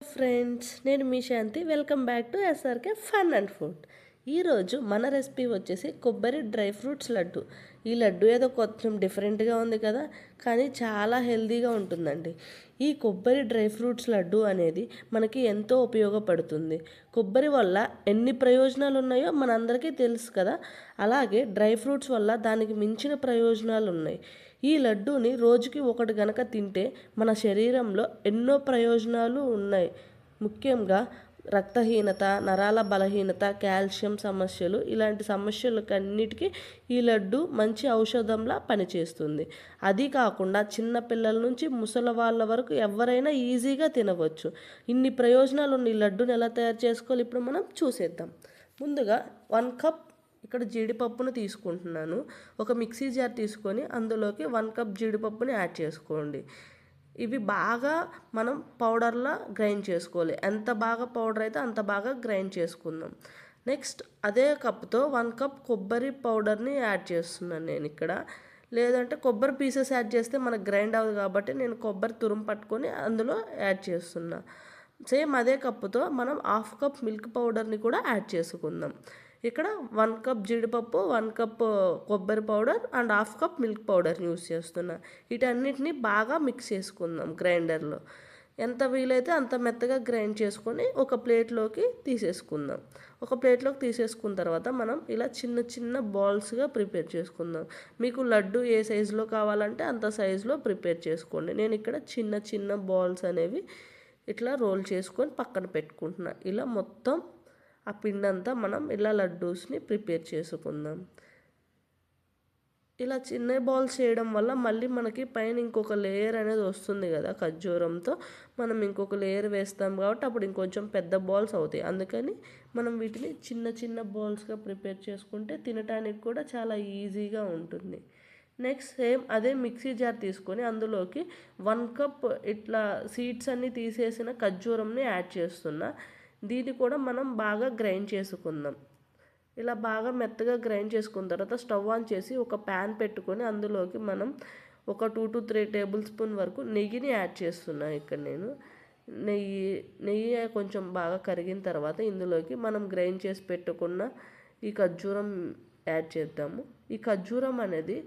Friends నేను మీ Shanti. Welcome back to SRK fun and food. ఈరోజు మన రెసిపీ వచ్చేసి కొబ్బరి డ్రై ఫ్రూట్స్ లడ్డు. ఈ లడ్డు ఏదో కొంచెం డిఫరెంట్గా ఉంది కదా కానీ చాలా హెల్తీగా ఉంటుందండి. ఈ కొబ్బరి డ్రై ఫ్రూట్స్ లడ్డు అనేది మనకి ఎంతో ఉపయోగపడుతుంది. కొబ్బరి వల్ల ఎన్ని ప్రయోజనాలు ఉన్నాయో మనందరికీ తెలుసు కదా. అలాగే డ్రై ఫ్రూట్స్ వల్ల దానికి మించిన ప్రయోజనాలు ఉన్నాయి. ఈ లడ్డూని రోజుకి ఒకటి గనక తింటే మన శరీరంలో ఎన్నో ప్రయోజనాలు ఉన్నాయి. ముఖ్యంగా రక్తహీనత నరాల బలహీనత కాల్షియం సమస్యలు ఇలాంటి సమస్యలకన్నిటికీ ఈ లడ్డు మంచి ఔషధంలా పనిచేస్తుంది. అది కాకుండా చిన్న పిల్లల నుంచి ముసలి వాళ్ళ వరకు ఎవరైనా ఈజీగా తినవచ్చు. ఇన్ని ప్రయోజనాలు ఉన్న ఈ లడ్డుని ఎలా తయారు చేసుకోవాలి ఇప్పుడు మనం చూసేద్దాం. ముందుగా వన్ కప్ ఇక్కడ జీడిపప్పును తీసుకుంటున్నాను. ఒక మిక్సీ జార్ తీసుకొని అందులోకి వన్ కప్ జీడిపప్పుని యాడ్ చేసుకోండి. ఇవి బాగా మనం పౌడర్లా గ్రైండ్ చేసుకోవాలి. ఎంత బాగా పౌడర్ అయితే అంత బాగా గ్రైండ్ చేసుకుందాం. నెక్స్ట్ అదే కప్తో వన్ కప్ కొబ్బరి పౌడర్ని యాడ్ చేస్తున్నాను నేను ఇక్కడ. లేదంటే కొబ్బరి పీసెస్ యాడ్ చేస్తే మనకు గ్రైండ్ అవ్వదు కాబట్టి నేను కొబ్బరి తురుము పట్టుకొని అందులో యాడ్ చేస్తున్నా. సేమ్ అదే కప్పుతో మనం హాఫ్ కప్ మిల్క్ పౌడర్ని కూడా యాడ్ చేసుకుందాం. ఇక్కడ వన్ కప్ జీడిపప్పు వన్ కప్ కొబ్బరి powder and half cup milk powder use చేస్తున్నా. వీటన్నిటిని బాగా మిక్స్ చేసుకుందాం గ్రైండర్లో. ఎంత వీలైతే అంత మెత్తగా గ్రైండ్ చేసుకొని ఒక ప్లేట్లోకి తీసేసుకుందాం. ఒక ప్లేట్లోకి తీసేసుకున్న తర్వాత మనం ఇలా చిన్న చిన్న బాల్స్గా ప్రిపేర్ చేసుకుందాం. మీకు లడ్డు ఏ సైజులో కావాలంటే అంత సైజులో ప్రిపేర్ చేసుకోండి. నేను ఇక్కడ చిన్న చిన్న బాల్స్ అనేవి ఇట్లా రోల్ చేసుకొని పక్కన పెట్టుకుంటున్నా. ఇలా మొత్తం ఆ పిండి అంతా మనం ఇలా లడ్డూస్ని ప్రిపేర్ చేసుకుందాం. ఇలా చిన్న బాల్స్ చేయడం వల్ల మళ్ళీ మనకి పైన ఇంకొక లేయర్ అనేది వస్తుంది కదా ఖర్జూరంతో. మనం ఇంకొక లేయర్ వేస్తాం కాబట్టి అప్పుడు ఇంకొంచెం పెద్ద బాల్స్ అవుతాయి. అందుకని మనం వీటిని చిన్న చిన్న బాల్స్గా ప్రిపేర్ చేసుకుంటే తినడానికి కూడా చాలా ఈజీగా ఉంటుంది. నెక్స్ట్ సేమ్ అదే మిక్సీ జార్ తీసుకొని అందులోకి వన్ కప్ ఇట్లా సీడ్స్ అన్నీ తీసేసిన ఖర్జూరంని యాడ్ చేస్తున్నా. దీన్ని కూడా మనం బాగా గ్రైండ్ చేసుకుందాం. ఇలా బాగా మెత్తగా గ్రైండ్ చేసుకున్న తర్వాత స్టవ్ ఆన్ చేసి ఒక ప్యాన్ పెట్టుకొని అందులోకి మనం ఒక two to three table spoon వరకు నెయ్యిని యాడ్ చేస్తున్నాను ఇక్కడ నేను. నెయ్యి నెయ్యి కొంచెం బాగా కరిగిన తర్వాత ఇందులోకి మనం గ్రైండ్ చేసి పెట్టుకున్న ఈ ఖర్జూరం యాడ్ చేద్దాము. ఈ ఖర్జూరం అనేది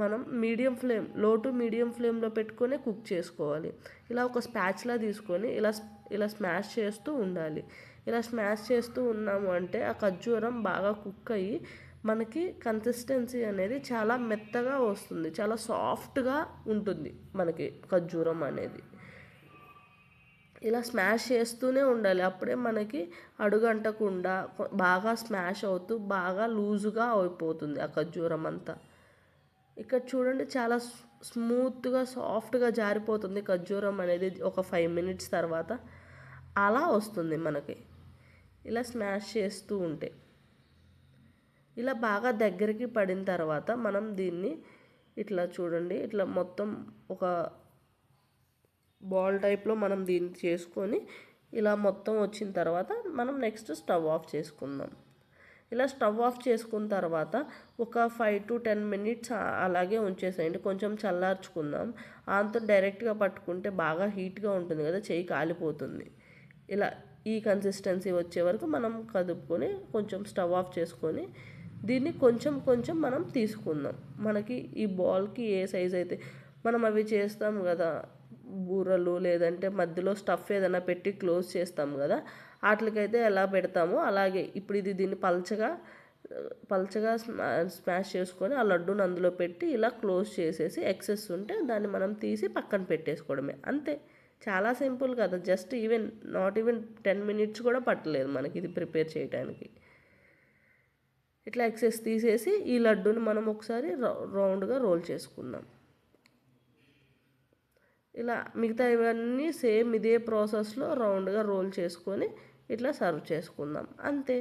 మనం మీడియం ఫ్లేమ్లో టు మీడియం ఫ్లేమ్లో పెట్టుకొని కుక్ చేసుకోవాలి. ఇలా ఒక స్పాచ్లా తీసుకొని ఇలా ఇలా స్మాష్ చేస్తూ ఉండాలి. ఇలా స్మాష్ చేస్తూ ఉన్నాము అంటే ఆ ఖర్జూరం బాగా కుక్ అయ్యి మనకి కన్సిస్టెన్సీ అనేది చాలా మెత్తగా వస్తుంది. చాలా సాఫ్ట్గా ఉంటుంది మనకి ఖర్జూరం అనేది. ఇలా స్మాష్ చేస్తూనే ఉండాలి. అప్పుడే మనకి అడుగంటకుండా బాగా స్మాష్ అవుతూ బాగా లూజుగా అయిపోతుంది ఆ ఖర్జూరం అంతా. ఇక్కడ చూడండి చాలా స్మూత్గా సాఫ్ట్గా జారిపోతుంది ఖర్జూరం అనేది. ఒక ఫైవ్ మినిట్స్ తర్వాత అలా వస్తుంది మనకి. ఇలా స్మాష్ చేస్తూ ఉంటే. ఇలా బాగా దగ్గరికి పడిన తర్వాత మనం దీన్ని ఇట్లా చూడండి. ఇట్లా మొత్తం ఒక బాల్ టైప్లో మనం దీన్ని చేసుకొని ఇలా మొత్తం వచ్చిన తర్వాత మనం నెక్స్ట్ స్టవ్ ఆఫ్ చేసుకుందాం. ఇలా స్టవ్ ఆఫ్ చేసుకున్న తర్వాత ఒక ఫైవ్ టు టెన్ మినిట్స్ అలాగే ఉంచేసేయండి. కొంచెం చల్లార్చుకుందాం. అంత డైరెక్ట్గా పట్టుకుంటే బాగా హీట్గా ఉంటుంది కదా చేయి కాలిపోతుంది. ఇలా ఈ కన్సిస్టెన్సీ వచ్చే వరకు మనం కదుపుకొని కొంచెం స్టవ్ ఆఫ్ చేసుకొని దీన్ని కొంచెం కొంచెం మనం తీసుకుందాం. మనకి ఈ బాల్కి ఏ సైజ్ అయితే మనం అవి చేస్తాం కదా బూరలు లేదంటే మధ్యలో స్టఫ్ ఏదైనా పెట్టి క్లోజ్ చేస్తాం కదా వాటికైతే ఎలా పెడతామో అలాగే ఇప్పుడు ఇది దీన్ని పల్చగా పల్చగా స్మాష్ చేసుకొని ఆ లడ్డూని అందులో పెట్టి ఇలా క్లోజ్ చేసేసి ఎక్సెస్ ఉంటే దాన్ని మనం తీసి పక్కన పెట్టేసుకోవడమే. అంతే. చాలా సింపుల్ కదా. Just even not even ten minutes కూడా పట్టలేదు మనకి ఇది ప్రిపేర్ చేయడానికి ఇట్లా ఎక్సెస్ తీసేసి ఈ లడ్డూని మనం ఒకసారి రౌండ్గా రోల్ చేసుకుందాం. ఇలా మిగతా ఇవన్నీ సేమ్ ఇదే ప్రాసెస్లో రౌండ్గా రోల్ చేసుకొని ఇట్లా సర్వ్ చేసుకుందాం. అంతే.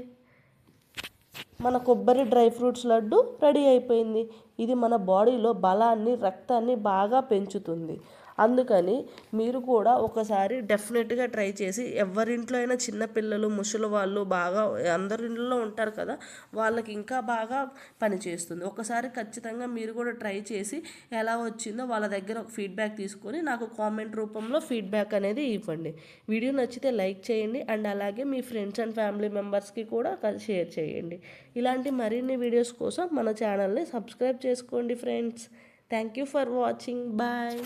మన కొబ్బరి డ్రై ఫ్రూట్స్ లడ్డు రెడీ అయిపోయింది. ఇది మన బాడీలో బలాన్ని రక్తాన్ని బాగా పెంచుతుంది. అందుకని మీరు కూడా ఒకసారి డెఫినెట్గా ట్రై చేసి ఎవరింట్లో అయినా చిన్న పిల్లలు ముసలి వాళ్ళు బాగా అందరి ఇంట్లో ఉంటారు కదా వాళ్ళకి ఇంకా బాగా పనిచేస్తుంది ఒకసారి ఖచ్చితంగా మీరు కూడా ట్రై చేసి ఎలా వచ్చిందో వాళ్ళ దగ్గర ఫీడ్బ్యాక్ తీసుకొని నాకు కామెంట్ రూపంలో ఫీడ్బ్యాక్ అనేది ఇవ్వండి. వీడియో నచ్చితే లైక్ చేయండి అండ్ అలాగే మీ ఫ్రెండ్స్ అండ్ ఫ్యామిలీ మెంబర్స్కి కూడా షేర్ చేయండి. ఇలాంటి మరిన్ని వీడియోస్ కోసం మన ఛానల్ని సబ్స్క్రైబ్ చేసుకోండి friends. Thank you for watching. Bye.